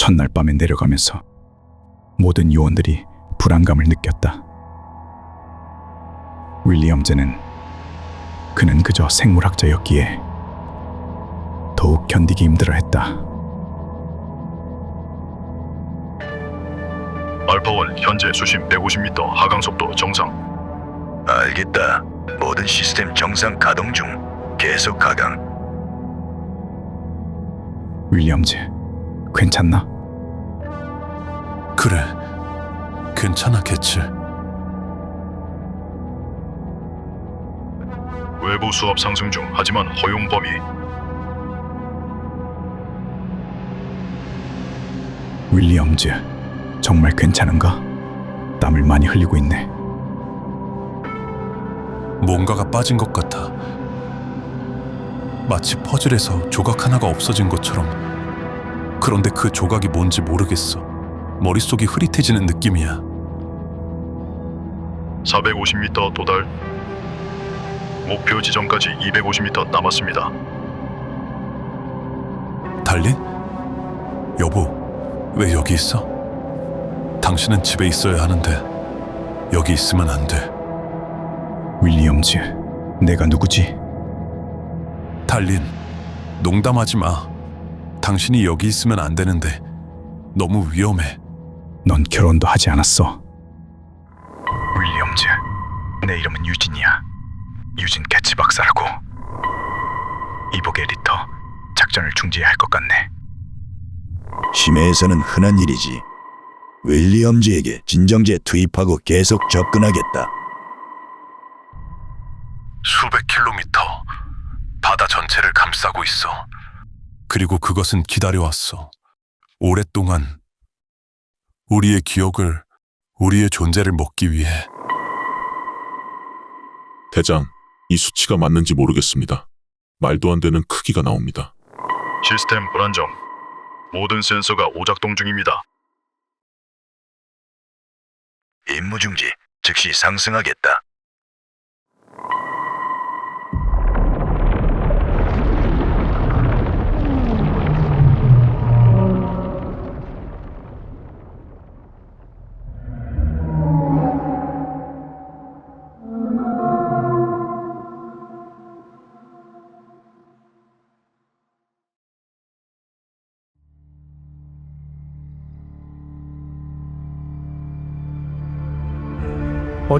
첫날 밤에 내려가면서 모든 요원들이 불안감을 느꼈다. 윌리엄즈는 그는 그저 생물학자였기에 더욱 견디기 힘들어했다. 알파원 현재 수심 150m 하강 속도 정상. 알겠다. 모든 시스템 정상 가동 중. 계속 하강. 윌리엄즈, 괜찮나? 그래. 괜찮아, 개츠. 외부 수압 상승 중 하지만 허용 범위. 윌리엄즈, 정말 괜찮은가? 땀을 많이 흘리고 있네. 뭔가가 빠진 것 같아. 마치 퍼즐에서 조각 하나가 없어진 것처럼. 그런데 그 조각이 뭔지 모르겠어. 머릿속이 흐릿해지는 느낌이야. 450m 도달. 목표 지점까지 250m 남았습니다. 달린? 여보, 왜 여기 있어? 당신은 집에 있어야 하는데 여기 있으면 안 돼. 윌리엄즈, 내가 누구지? 달린, 농담하지 마. 당신이 여기 있으면 안 되는데 너무 위험해. 넌 결혼도 하지 않았어. 윌리엄즈, 내 이름은 유진이야. 유진 개츠 박사라고. 이복의 리터, 작전을 중지해야 할 것 같네. 심해에서는 흔한 일이지. 윌리엄즈에게 진정제 투입하고 계속 접근하겠다. 수백 킬로미터 바다 전체를 감싸고 있어. 그리고 그것은 기다려왔어. 오랫동안 우리의 기억을, 우리의 존재를 먹기 위해 대장, 이 수치가 맞는지 모르겠습니다. 말도 안 되는 크기가 나옵니다. 시스템 불안정. 모든 센서가 오작동 중입니다. 임무 중지. 즉시 상승하겠다.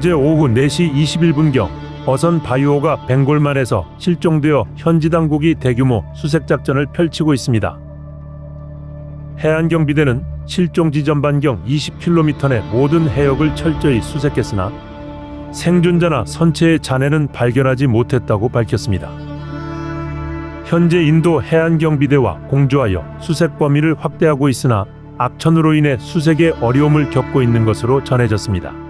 어제 오후 4시 21분경 어선 바이오가 벵골만에서 실종되어 현지 당국이 대규모 수색 작전을 펼치고 있습니다. 해안경비대는 실종 지점 반경 20km 내 모든 해역을 철저히 수색했으나 생존자나 선체의 잔해는 발견하지 못했다고 밝혔습니다. 현재 인도 해안경비대와 공조하여 수색 범위를 확대하고 있으나 악천후로 인해 수색에 어려움을 겪고 있는 것으로 전해졌습니다.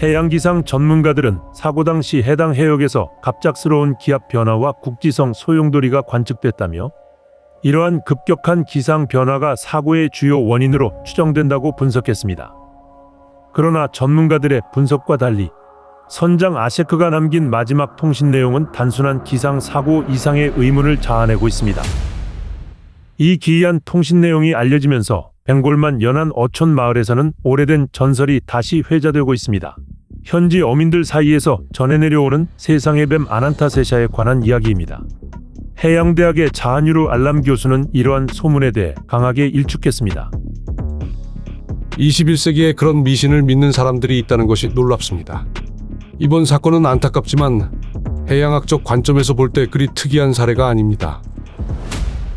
해양기상 전문가들은 사고 당시 해당 해역에서 갑작스러운 기압 변화와 국지성 소용돌이가 관측됐다며 이러한 급격한 기상 변화가 사고의 주요 원인으로 추정된다고 분석했습니다. 그러나 전문가들의 분석과 달리 선장 아셰크가 남긴 마지막 통신 내용은 단순한 기상 사고 이상의 의문을 자아내고 있습니다. 이 기이한 통신 내용이 알려지면서 벵골만 연안 어촌 마을에서는 오래된 전설이 다시 회자되고 있습니다. 현지 어민들 사이에서 전해 내려오는 세상의 뱀 아난타세샤에 관한 이야기입니다. 해양대학의 자한유루 알람 교수는 이러한 소문에 대해 강하게 일축했습니다. 21세기에 그런 미신을 믿는 사람들이 있다는 것이 놀랍습니다. 이번 사건은 안타깝지만 해양학적 관점에서 볼 때 그리 특이한 사례가 아닙니다.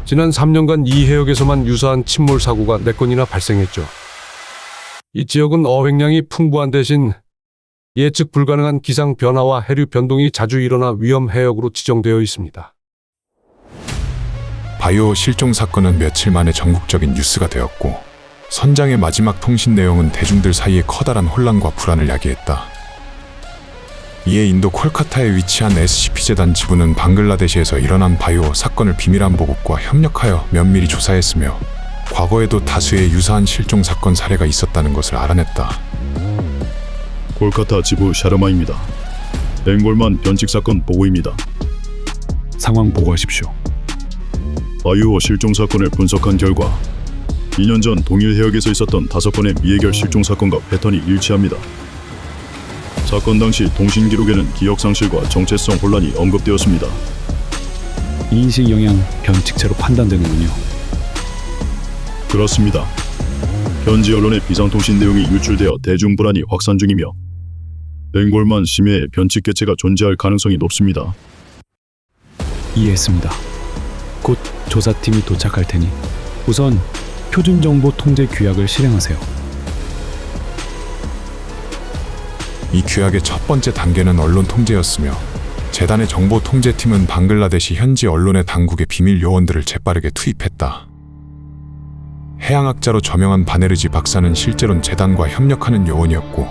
지난 3년간 이 해역에서만 유사한 침몰 사고가 4건이나 발생했죠. 이 지역은 어획량이 풍부한 대신 예측 불가능한 기상 변화와 해류 변동이 자주 일어나 위험 해역으로 지정되어 있습니다. 바이오 실종 사건은 며칠 만에 전국적인 뉴스가 되었고 선장의 마지막 통신 내용은 대중들 사이에 커다란 혼란과 불안을 야기했다. 이에 인도 콜카타에 위치한 SCP 재단 지부는 방글라데시에서 일어난 바이오 사건을 비밀한 보국과 협력하여 면밀히 조사했으며 과거에도 다수의 유사한 실종 사건 사례가 있었다는 것을 알아냈다. 콜카타 지부 샤르마입니다. 벵골만 변칙 사건 보고입니다. 상황 보고하십시오. 바이오 실종 사건을 분석한 결과 2년 전 동일 해역에서 있었던 다섯 건의 미해결 실종 사건과 패턴이 일치합니다. 사건 당시 통신 기록에는 기억 상실과 정체성 혼란이 언급되었습니다. 인식 영향 변칙체로 판단되는군요. 그렇습니다. 현지 언론의 비상통신 내용이 유출되어 대중 불안이 확산 중이며 벵골만 심해의 변칙 개체가 존재할 가능성이 높습니다. 이해했습니다. 곧 조사팀이 도착할 테니 우선 표준 정보 통제 규약을 실행하세요. 이 규약의 첫 번째 단계는 언론 통제였으며 재단의 정보 통제팀은 방글라데시 현지 언론의 당국의 비밀 요원들을 재빠르게 투입했다. 해양학자로 저명한 바네르지 박사는 실제론 재단과 협력하는 요원이었고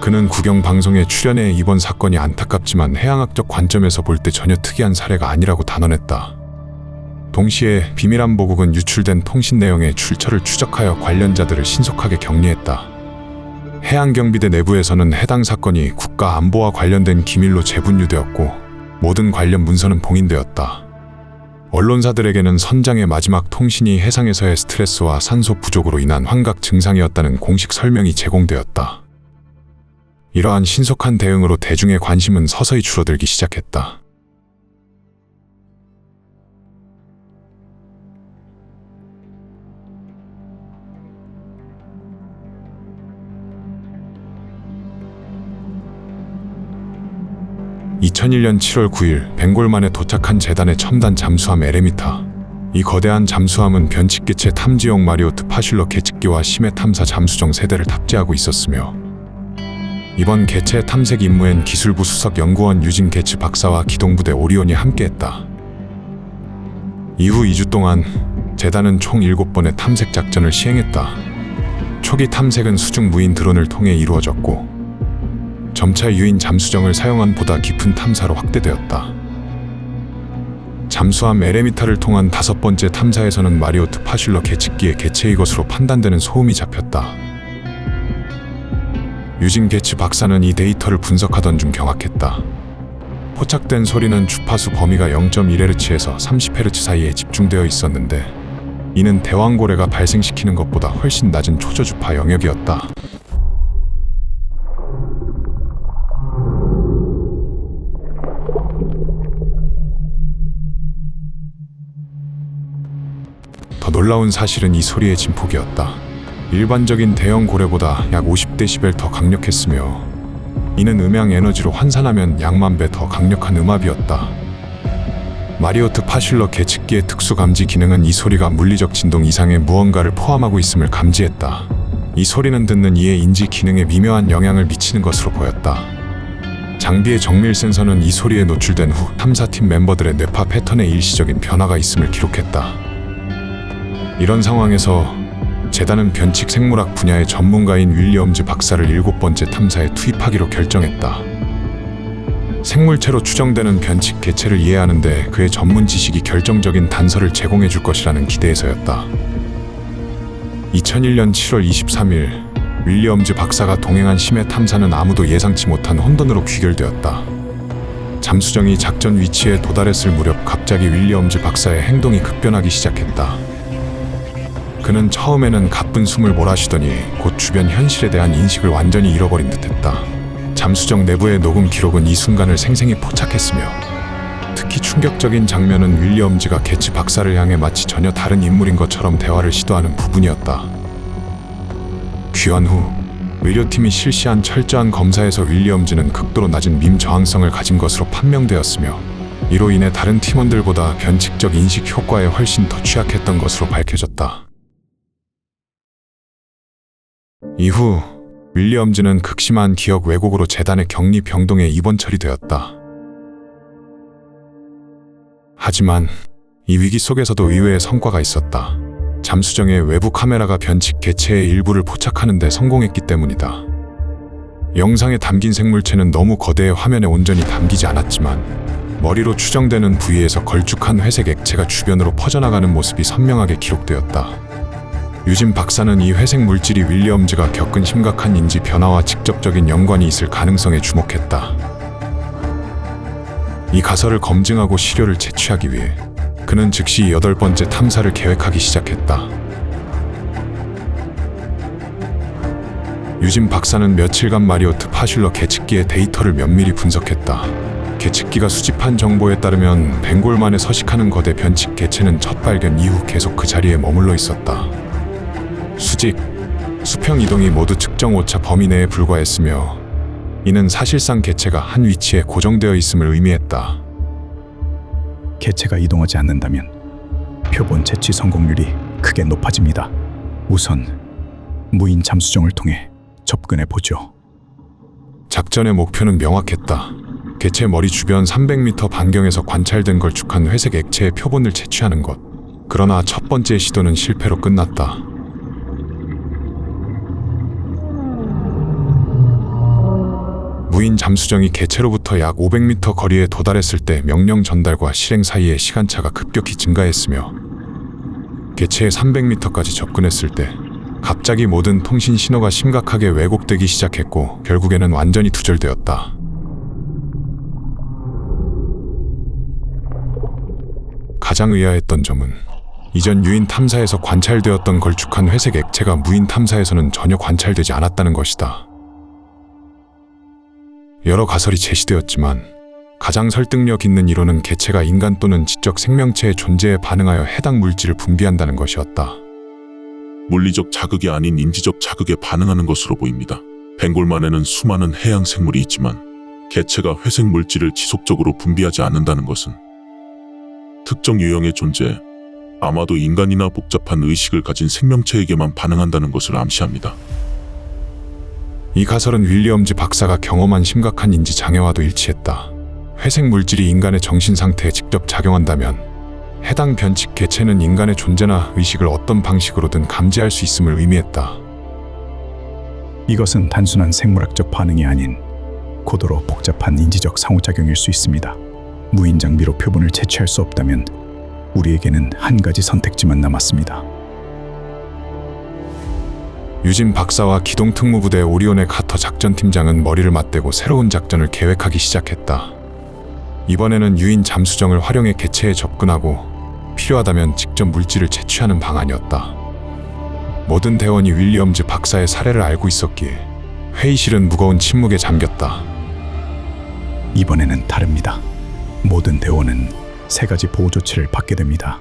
그는 국영 방송에 출연해 이번 사건이 안타깝지만 해양학적 관점에서 볼 때 전혀 특이한 사례가 아니라고 단언했다. 동시에 비밀안 보국은 유출된 통신 내용의 출처를 추적하여 관련자들을 신속하게 격리했다. 해양경비대 내부에서는 해당 사건이 국가 안보와 관련된 기밀로 재분류되었고 모든 관련 문서는 봉인되었다. 언론사들에게는 선장의 마지막 통신이 해상에서의 스트레스와 산소 부족으로 인한 환각 증상이었다는 공식 설명이 제공되었다. 이러한 신속한 대응으로 대중의 관심은 서서히 줄어들기 시작했다. (2001년 7월 9일) 벵골만에 도착한 재단의 첨단 잠수함 에레미타 이 거대한 잠수함은 변칙개체 탐지용 마리오트 파슐러 계측기와 심해 탐사 잠수정 세대를 탑재하고 있었으며 이번 개체 탐색 임무엔 기술부 수석 연구원 유진 개츠 박사와 기동부대 오리온이 함께했다. 이후 2주 동안 재단은 총 7번의 탐색 작전을 시행했다. 초기 탐색은 수중 무인 드론을 통해 이루어졌고 점차 유인 잠수정을 사용한 보다 깊은 탐사로 확대되었다. 잠수함 에레미타를 통한 다섯 번째 탐사에서는 마리오트 파슐러 계측기의 개체의 것으로 판단되는 소음이 잡혔다. 유진 게츠 박사는 이 데이터를 분석하던 중 경악했다. 포착된 소리는 주파수 범위가 0.1Hz에서 30Hz 사이에 집중되어 있었는데 이는 대왕고래가 발생시키는 것보다 훨씬 낮은 초저주파 영역이었다. 더 놀라운 사실은 이 소리의 진폭이었다. 일반적인 대형 고래보다 약 50데시벨 더 강력했으며 이는 음향 에너지로 환산하면 약만 배 더 강력한 음압이었다. 마리오트 파슐러 계측기의 특수 감지 기능은 이 소리가 물리적 진동 이상의 무언가를 포함하고 있음을 감지했다. 이 소리는 듣는 이의 인지 기능에 미묘한 영향을 미치는 것으로 보였다. 장비의 정밀 센서는 이 소리에 노출된 후 탐사팀 멤버들의 뇌파 패턴에 일시적인 변화가 있음을 기록했다. 이런 상황에서 재단은 변칙 생물학 분야의 전문가인 윌리엄즈 박사를 일곱 번째 탐사에 투입하기로 결정했다. 생물체로 추정되는 변칙 개체를 이해하는데 그의 전문 지식이 결정적인 단서를 제공해 줄 것이라는 기대에서였다. 2001년 7월 23일 윌리엄즈 박사가 동행한 심해 탐사는 아무도 예상치 못한 혼돈으로 귀결되었다. 잠수정이 작전 위치에 도달했을 무렵 갑자기 윌리엄즈 박사의 행동이 급변하기 시작했다. 그는 처음에는 가쁜 숨을 몰아쉬더니 곧 주변 현실에 대한 인식을 완전히 잃어버린 듯했다. 잠수정 내부의 녹음 기록은 이 순간을 생생히 포착했으며 특히 충격적인 장면은 윌리엄즈가 개치 박사를 향해 마치 전혀 다른 인물인 것처럼 대화를 시도하는 부분이었다. 귀환 후 의료팀이 실시한 철저한 검사에서 윌리엄즈는 극도로 낮은 밈 저항성을 가진 것으로 판명되었으며 이로 인해 다른 팀원들보다 변칙적 인식 효과에 훨씬 더 취약했던 것으로 밝혀졌다. 이후 윌리엄즈는 극심한 기억 왜곡으로 재단의 격리 병동에 입원 처리되었다. 하지만 이 위기 속에서도 의외의 성과가 있었다. 잠수정의 외부 카메라가 변칙 개체의 일부를 포착하는 데 성공했기 때문이다. 영상에 담긴 생물체는 너무 거대해 화면에 온전히 담기지 않았지만 머리로 추정되는 부위에서 걸쭉한 회색 액체가 주변으로 퍼져나가는 모습이 선명하게 기록되었다. 유진 박사는 이 회색 물질이 윌리엄즈가 겪은 심각한 인지 변화와 직접적인 연관이 있을 가능성에 주목했다. 이 가설을 검증하고 시료를 채취하기 위해 그는 즉시 여덟 번째 탐사를 계획하기 시작했다. 유진 박사는 며칠간 마리오트 파슐러 계측기의 데이터를 면밀히 분석했다. 계측기가 수집한 정보에 따르면 벵골만에 서식하는 거대 변칙 개체는 첫 발견 이후 계속 그 자리에 머물러 있었다. 수직, 수평 이동이 모두 측정 오차 범위 내에 불과했으며 이는 사실상 개체가 한 위치에 고정되어 있음을 의미했다. 개체가 이동하지 않는다면 표본 채취 성공률이 크게 높아집니다. 우선 무인 잠수정을 통해 접근해 보죠. 작전의 목표는 명확했다. 개체 머리 주변 300m 반경에서 관찰된 걸쭉한 회색 액체의 표본을 채취하는 것. 그러나 첫 번째 시도는 실패로 끝났다. 무인 잠수정이 개체로부터 약 500m 거리에 도달했을 때 명령 전달과 실행 사이의 시간차가 급격히 증가했으며 개체에 300m까지 접근했을 때 갑자기 모든 통신 신호가 심각하게 왜곡되기 시작했고 결국에는 완전히 두절되었다. 가장 의아했던 점은 이전 유인 탐사에서 관찰되었던 걸쭉한 회색 액체가 무인 탐사에서는 전혀 관찰되지 않았다는 것이다. 여러 가설이 제시되었지만 가장 설득력 있는 이론은 개체가 인간 또는 지적 생명체의 존재에 반응하여 해당 물질을 분비한다는 것이었다. 물리적 자극이 아닌 인지적 자극에 반응하는 것으로 보입니다. 벵골만에는 수많은 해양 생물이 있지만 개체가 회색 물질을 지속적으로 분비하지 않는다는 것은 특정 유형의 존재, 아마도 인간이나 복잡한 의식을 가진 생명체에게만 반응한다는 것을 암시합니다. 이 가설은 윌리엄즈 박사가 경험한 심각한 인지 장애와도 일치했다. 회색 물질이 인간의 정신 상태에 직접 작용한다면 해당 변칙 개체는 인간의 존재나 의식을 어떤 방식으로든 감지할 수 있음을 의미했다. 이것은 단순한 생물학적 반응이 아닌 고도로 복잡한 인지적 상호작용일 수 있습니다. 무인 장비로 표본을 채취할 수 없다면 우리에게는 한 가지 선택지만 남았습니다. 유진 박사와 기동 특무부대 오리온의 카터 작전팀장은 머리를 맞대고 새로운 작전을 계획하기 시작했다. 이번에는 유인 잠수정을 활용해 개체에 접근하고 필요하다면 직접 물질을 채취하는 방안이었다. 모든 대원이 윌리엄즈 박사의 사례를 알고 있었기에 회의실은 무거운 침묵에 잠겼다. 이번에는 다릅니다. 모든 대원은 세 가지 보호 조치를 받게 됩니다.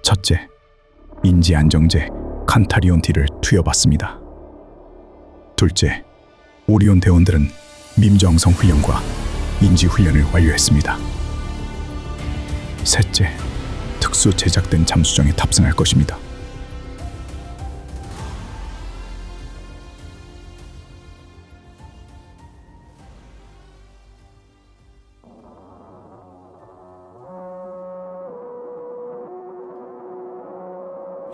첫째, 인지 안정제 칸타리온 D를 투여받습니다. 둘째, 오리온 대원들은 밈정성 훈련과 인지 훈련을 완료했습니다. 셋째, 특수 제작된 잠수정에 탑승할 것입니다.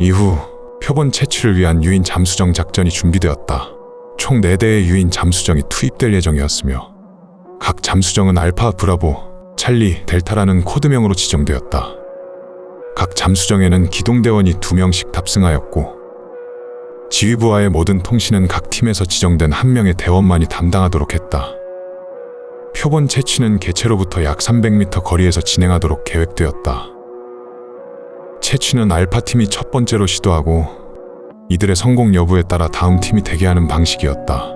이후 표본 채취를 위한 유인 잠수정 작전이 준비되었다. 총 4대의 유인 잠수정이 투입될 예정이었으며 각 잠수정은 알파, 브라보, 찰리, 델타라는 코드명으로 지정되었다. 각 잠수정에는 기동대원이 2명씩 탑승하였고 지휘부와의 모든 통신은 각 팀에서 지정된 한 명의 대원만이 담당하도록 했다. 표본 채취는 개체로부터 약 300m 거리에서 진행하도록 계획되었다. 채취는 알파팀이 첫 번째로 시도하고 이들의 성공 여부에 따라 다음 팀이 대기하는 방식이었다.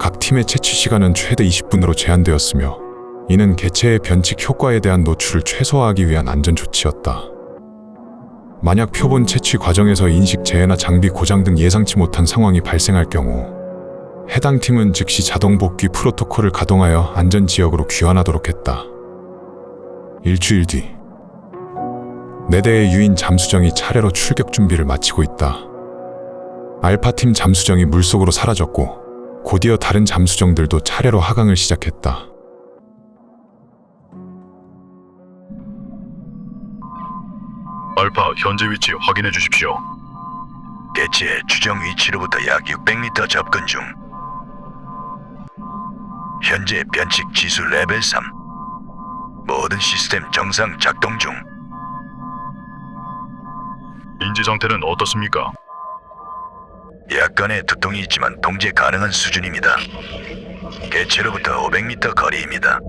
각 팀의 채취 시간은 최대 20분으로 제한되었으며 이는 개체의 변칙 효과에 대한 노출을 최소화하기 위한 안전 조치였다. 만약 표본 채취 과정에서 인식 재해나 장비 고장 등 예상치 못한 상황이 발생할 경우 해당 팀은 즉시 자동 복귀 프로토콜을 가동하여 안전 지역으로 귀환하도록 했다. 일주일 뒤, 네 대의 유인 잠수정이 차례로 출격 준비를 마치고 있다. 알파팀 잠수정이 물속으로 사라졌고, 곧이어 다른 잠수정들도 차례로 하강을 시작했다. 알파 현재 위치 확인해 주십시오. 개체 추정 위치로부터 약 600m 접근 중. 현재 변칙 지수 레벨 3. 모든 시스템 정상 작동 중. 인지 상태는 어떻습니까? 약간의 두통이 있지만 통제 가능한 수준입니다. 개체로부터 500m 거리입니다.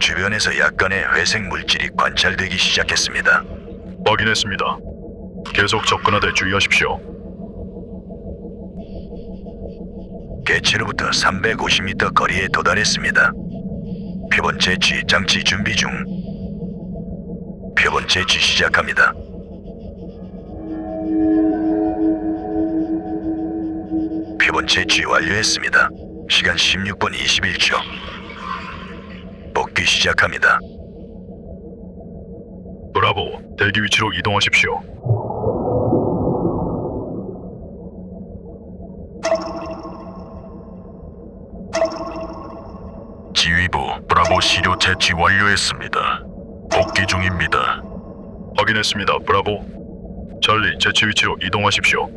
주변에서 약간의 회색 물질이 관찰되기 시작했습니다. 확인했습니다. 계속 접근하되 주의하십시오. 개체로부터 350m 거리에 도달했습니다. 표본 채취 장치 준비 중. 표본 채취 시작합니다. 표본 채취 완료했습니다. 시간 16분 21초. 복귀 시작합니다. 브라보, 대기 위치로 이동하십시오. 지휘부 브라보 시료 채취 완료했습니다. 복귀 중입니다. 확인했습니다. 브라보. 찰리, 제치 위치로 이동하십시오.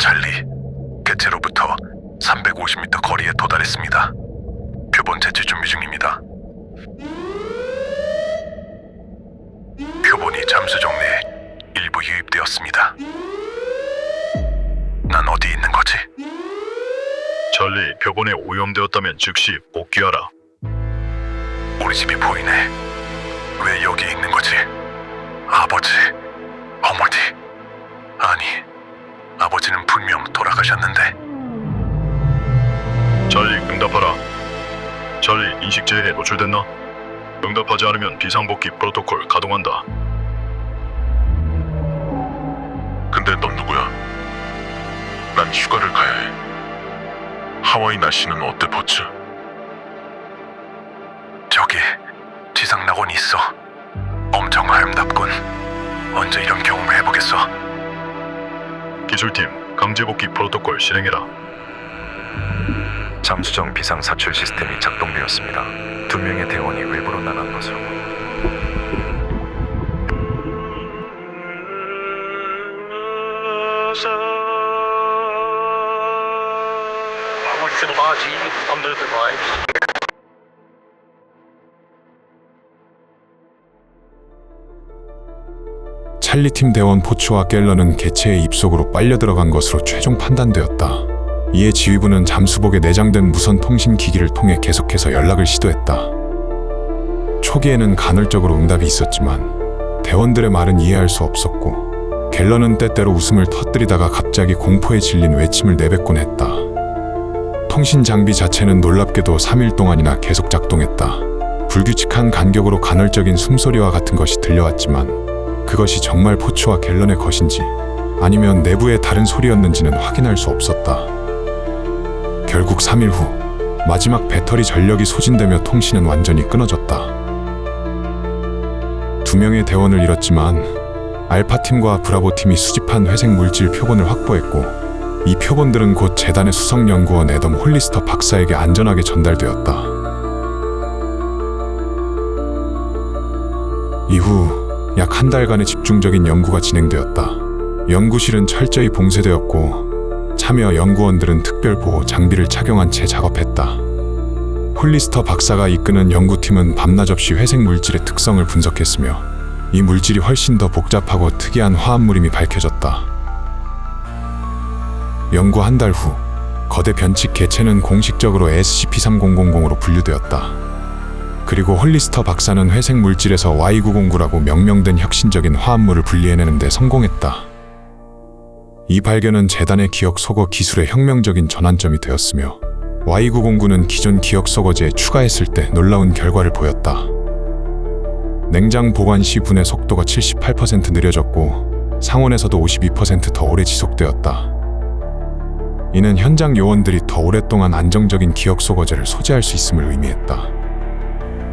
찰리, 개체로부터 350m 거리에 도달했습니다. 표본 채취 준비 중입니다. 표본이 잠수정 내에 일부 유입되었습니다. 난 어디 있는 거지? 찰리, 표본에 오염되었다면 즉시 복귀하라. 우리 집이 보이네. 왜 여기 있는 거지? 아버지, 어머니. 아니, 아버지는 분명 돌아가셨는데. 찰리, 응답하라. 찰리, 인식제에 노출됐나? 응답하지 않으면 비상복귀 프로토콜 가동한다. 근데 넌 누구야? 난 휴가를 가야 해. 하와이 날씨는 어때, 버츠? 저기 지상 낙원이 있어. 엄청 아름답군. 언제 이런 경험을 해보겠어? 기술팀, 강제 복귀 프로토콜 실행해라. 잠수정 비상 사출 시스템이 작동되었습니다. 두 명의 대원이 외부로 나간 것으로. 찰리팀 대원 포츠와 갤러는 개체의 입속으로 빨려 들어간 것으로 최종 판단되었다. 이에 지휘부는 잠수복에 내장된 무선 통신 기기를 통해 계속해서 연락을 시도했다. 초기에는 간헐적으로 응답이 있었지만 대원들의 말은 이해할 수 없었고 갤러는 때때로 웃음을 터뜨리다가 갑자기 공포에 질린 외침을 내뱉곤 했다. 통신 장비 자체는 놀랍게도 3일 동안이나 계속 작동했다. 불규칙한 간격으로 간헐적인 숨소리와 같은 것이 들려왔지만 그것이 정말 포츠와 갤런의 것인지 아니면 내부의 다른 소리였는지는 확인할 수 없었다. 결국 3일 후 마지막 배터리 전력이 소진되며 통신은 완전히 끊어졌다. 두 명의 대원을 잃었지만 알파팀과 브라보팀이 수집한 회색 물질 표본을 확보했고 이 표본들은 곧 재단의 수석연구원 애덤 홀리스터 박사에게 안전하게 전달되었다. 후 약 한 달간의 집중적인 연구가 진행되었다. 연구실은 철저히 봉쇄되었고 참여 연구원들은 특별 보호 장비를 착용한 채 작업했다. 홀리스터 박사가 이끄는 연구팀은 밤낮 없이 회색 물질의 특성을 분석했으며 이 물질이 훨씬 더 복잡하고 특이한 화합물임이 밝혀졌다. 연구 한 달 후, 거대 변칙 개체는 공식적으로 SCP-3000으로 분류되었다. 그리고 홀리스터 박사는 회색 물질에서 Y909라고 명명된 혁신적인 화합물을 분리해내는 데 성공했다. 이 발견은 재단의 기억 속어 기술의 혁명적인 전환점이 되었으며 Y909는 기존 기억 속어제에 추가했을 때 놀라운 결과를 보였다. 냉장 보관 시 분해 속도가 78% 느려졌고 상온에서도 52%더 오래 지속되었다. 이는 현장 요원들이 더 오랫동안 안정적인 기억 속어제를 소지할 수 있음을 의미했다.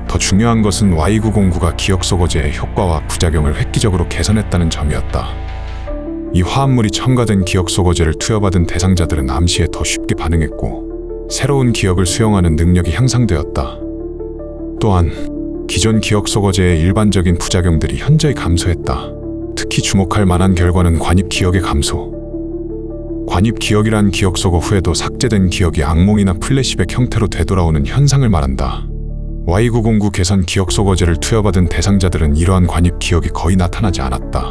더 중요한 것은 Y909가 기억 속어제의 효과와 부작용을 획기적으로 개선했다는 점이었다. 이 화합물이 첨가된 기억 속어제를 투여받은 대상자들은 암시에 더 쉽게 반응했고 새로운 기억을 수용하는 능력이 향상되었다. 또한 기존 기억 속어제의 일반적인 부작용들이 현저히 감소했다. 특히 주목할 만한 결과는 관입 기억의 감소. 관입 기억이란 기억 속어 후에도 삭제된 기억이 악몽이나 플래시백 형태로 되돌아오는 현상을 말한다. Y909 개선 기억 속어제를 투여받은 대상자들은 이러한 관입 기억이 거의 나타나지 않았다.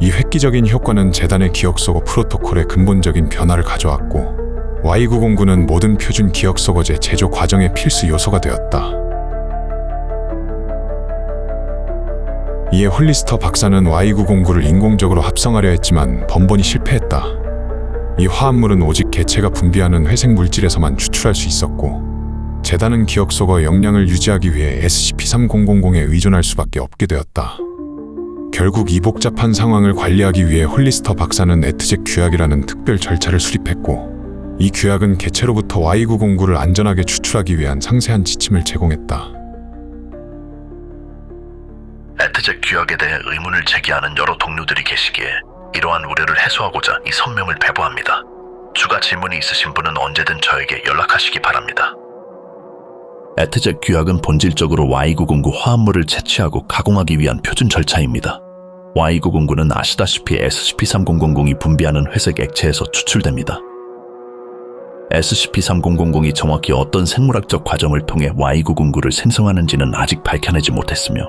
이 획기적인 효과는 재단의 기억 속어 프로토콜에 근본적인 변화를 가져왔고 Y909는 모든 표준 기억 속어제 제조 과정의 필수 요소가 되었다. 이에 홀리스터 박사는 Y909를 인공적으로 합성하려 했지만 번번이 실패했다. 이 화합물은 오직 개체가 분비하는 회색 물질에서만 추출할 수 있었고 재단은 기억 속어 역량을 유지하기 위해 SCP-3000에 의존할 수밖에 없게 되었다. 결국 이 복잡한 상황을 관리하기 위해 홀리스터 박사는 에트잭 규약이라는 특별 절차를 수립했고 이 규약은 개체로부터 Y909를 안전하게 추출하기 위한 상세한 지침을 제공했다. 에트잭 규약에 대해 의문을 제기하는 여러 동료들이 계시기에 이러한 우려를 해소하고자 이 선명을 배부합니다. 추가 질문이 있으신 분은 언제든 저에게 연락하시기 바랍니다. 에트잭 규약은 본질적으로 Y909 화합물을 채취하고 가공하기 위한 표준 절차입니다. Y909는 아시다시피 SCP-3000이 분비하는 회색 액체에서 추출됩니다. SCP-3000이 정확히 어떤 생물학적 과정을 통해 Y909를 생성하는지는 아직 밝혀내지 못했으며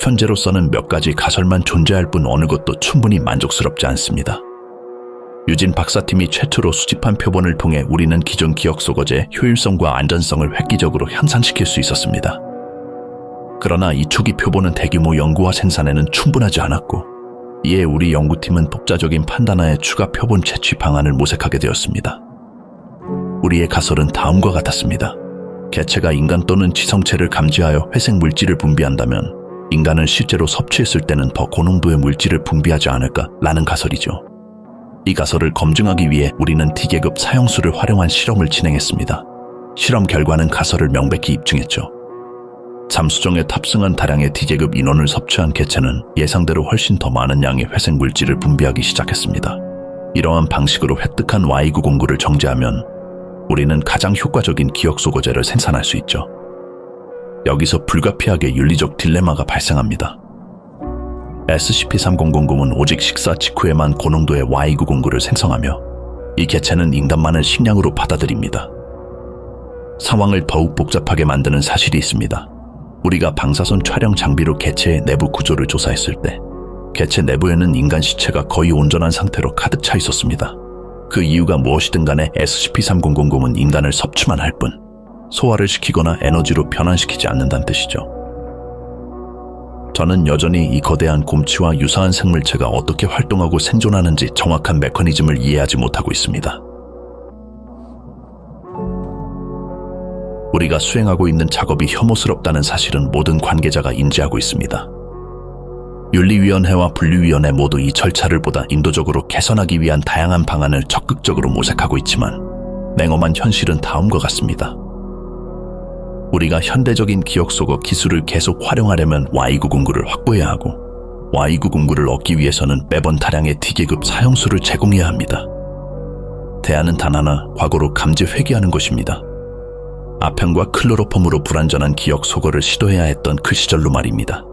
현재로서는 몇 가지 가설만 존재할 뿐 어느 것도 충분히 만족스럽지 않습니다. 유진 박사팀이 최초로 수집한 표본을 통해 우리는 기존 기억 속어제 효율성과 안전성을 획기적으로 향상시킬 수 있었습니다. 그러나 이 초기 표본은 대규모 연구와 생산에는 충분하지 않았고 이에 우리 연구팀은 독자적인 판단하에 추가 표본 채취 방안을 모색하게 되었습니다. 우리의 가설은 다음과 같았습니다. 개체가 인간 또는 지성체를 감지하여 회색 물질을 분비한다면 인간은 실제로 섭취했을 때는 더 고농도의 물질을 분비하지 않을까라는 가설이죠. 이 가설을 검증하기 위해 우리는 D계급 사형수를 활용한 실험을 진행했습니다. 실험 결과는 가설을 명백히 입증했죠. 잠수정에 탑승한 다량의 D계급 인원을 섭취한 개체는 예상대로 훨씬 더 많은 양의 회색 물질을 분비하기 시작했습니다. 이러한 방식으로 획득한 Y909를 정제하면 우리는 가장 효과적인 기억 속어제를 생산할 수 있죠. 여기서 불가피하게 윤리적 딜레마가 발생합니다. SCP-3000은 오직 식사 직후에만 고농도의 Y909를 생성하며 이 개체는 인간만을 식량으로 받아들입니다. 상황을 더욱 복잡하게 만드는 사실이 있습니다. 우리가 방사선 촬영 장비로 개체의 내부 구조를 조사했을 때 개체 내부에는 인간 시체가 거의 온전한 상태로 가득 차 있었습니다. 그 이유가 무엇이든 간에 SCP-3000은 인간을 섭취만 할 뿐 소화를 시키거나 에너지로 변환시키지 않는다는 뜻이죠. 저는 여전히 이 거대한 곰치와 유사한 생물체가 어떻게 활동하고 생존하는지 정확한 메커니즘을 이해하지 못하고 있습니다. 우리가 수행하고 있는 작업이 혐오스럽다는 사실은 모든 관계자가 인지하고 있습니다. 윤리위원회와 분류위원회 모두 이 절차를 보다 인도적으로 개선하기 위한 다양한 방안을 적극적으로 모색하고 있지만 냉엄한 현실은 다음과 같습니다. 우리가 현대적인 기억 속어 기술을 계속 활용하려면 Y909를 확보해야 하고 Y909를 얻기 위해서는 매번 다량의 D계급 사형수를 제공해야 합니다. 대안은 단 하나, 과거로 감지 회귀하는 것입니다. 아편과 클로로폼으로 불완전한 기억 소거를 시도해야 했던 그 시절로 말입니다.